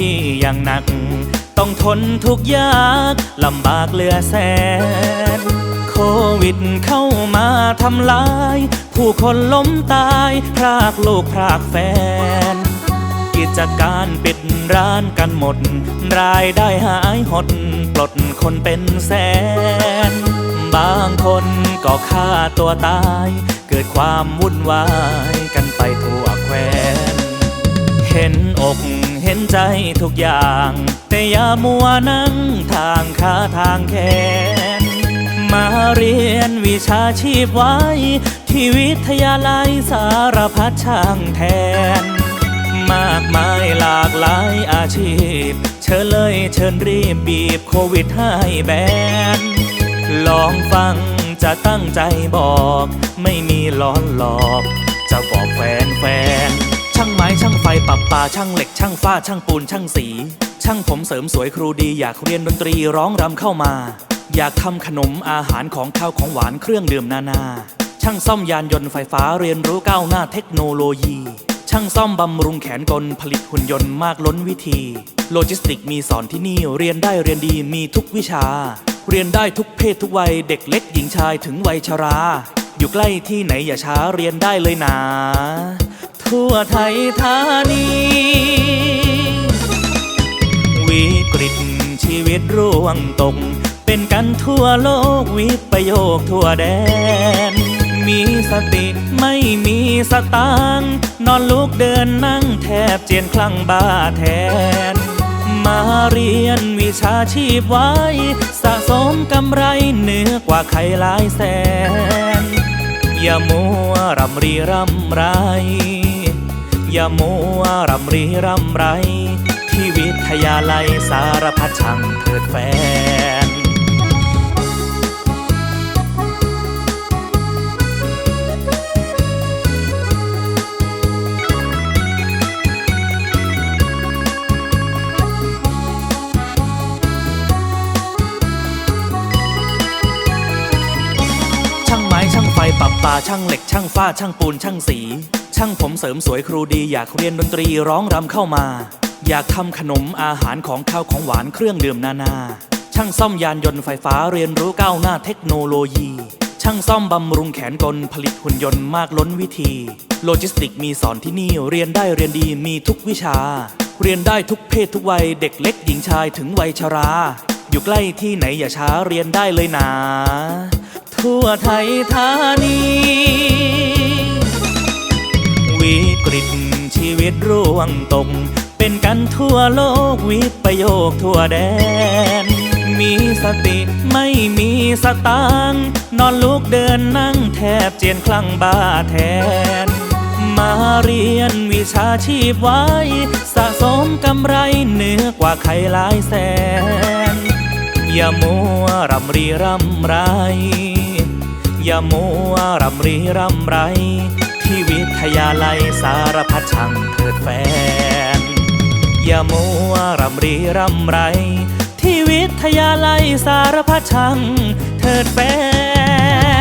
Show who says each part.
Speaker 1: ดีอย่างหนัก ต้องทนทุกยากลำบากเหลือแสน โควิดเข้ามาทำลาย ผู้คนล้มตายพรากลูกพรากแฟน กิจการปิดร้านกันหมด รายได้หายหด ปลดคนเป็นแสน บางคนก็ฆ่าตัวตาย เกิดความวุ่นวายกันไปทั่วแคว้นเห็นอก ห็นใจทุกอย่าง แต่อย่ามัวนั่งทางขาทางแขน มาเรียนวิชาชีพไว้ ที่วิทยาลัยสารพัดช่างแทน มากมายหลากหลายอาชีพ เชิญเลยเชิญรีบบีบโควิดให้แบน ลองฟังจะตั้งใจบอก ไม่มีล้อนหลอก จะบอกแฟนแฟน ช่างไม้ช่างไฟปรับปลาช่างเหล็ก ช่างฟ้าช่างปูนช่างสี ช่างผมเสริมสวยครูดีอยากเรียนดนตรีร้องรำเข้ามา อยากทำขนมอาหารของข้าวของหวานเครื่องดื่มนานา ช่างซ่อมยานยนต์ไฟฟ้าเรียนรู้ก้าวหน้าเทคโนโลยี ช่างซ่อมบำรุงแขนกลผลิตหุ่นยนต์มากล้นวิธี โลจิสติกมีสอนที่นี่เรียนได้เรียนดีมีทุกวิชา เรียนได้ทุกเพศทุกวัยเด็กเล็กหญิงชายถึงวัยชรา อยู่ใกล้ที่ไหนอย่าช้าเรียนได้เลยนะทั่วไทยธานี วิกฤตชีวิตร่วงตก เป็นกันทั่วโลกวิปโยคทั่วแดน มีสติไม่มีสตางนอนลุกเดินนั่งแทบเจียนคลั่งบ้าแทน มาเรียนวิชาชีพไว้ สะสมกำไรเหนือกว่าใครหลายแสน อย่ามัวรำรีรำไร อย่ามัวรำรีรำไร ที่วิทยาลัยสารพัดช่างเถิดแฟน ปับปลาช่างเหล็ก ช่างฟ้าช่างปูนช่างสี ช่างผมเสริมสวยครูดีอยากเรียนดนตรีร้องรำเข้ามา อยากทำขนมอาหารของข้าวของหวานเครื่องดื่มนานา ช่างซ่อมยานยนต์ไฟฟ้าเรียนรู้ก้าวหน้าเทคโนโลยี ช่างซ่อมบำรุงแขนกลผลิตหุ่นยนต์มากล้นวิธี โลจิสติกมีสอนที่นี่เรียนได้เรียนดีมีทุกวิชา เรียนได้ทุกเพศทุกวัยเด็กเล็กหญิงชายถึงวัยชรา อยู่ใกล้ที่ไหนอย่าช้าเรียนได้เลยนะ ทั่วไทยธานี วิกฤตชีวิตร่วงตก เป็นกันทั่วโลกวิปโยคทั่วแดน มีสติไม่มีสตางนอนลุกเดินนั่งแทบเจียนคลั่งบ้าแทน มาเรียนวิชาชีพไว้ สะสมกำไรเหนือกว่าใครหลายแสน อย่ามัวรำรีรำไร อย่ามัวรำรีรำไร ที่วิทยาลัยสารพัดช่างเถิดแฟน อย่ามัวรำรีรำไร ที่วิทยาลัยสารพัดช่างเถิดแฟน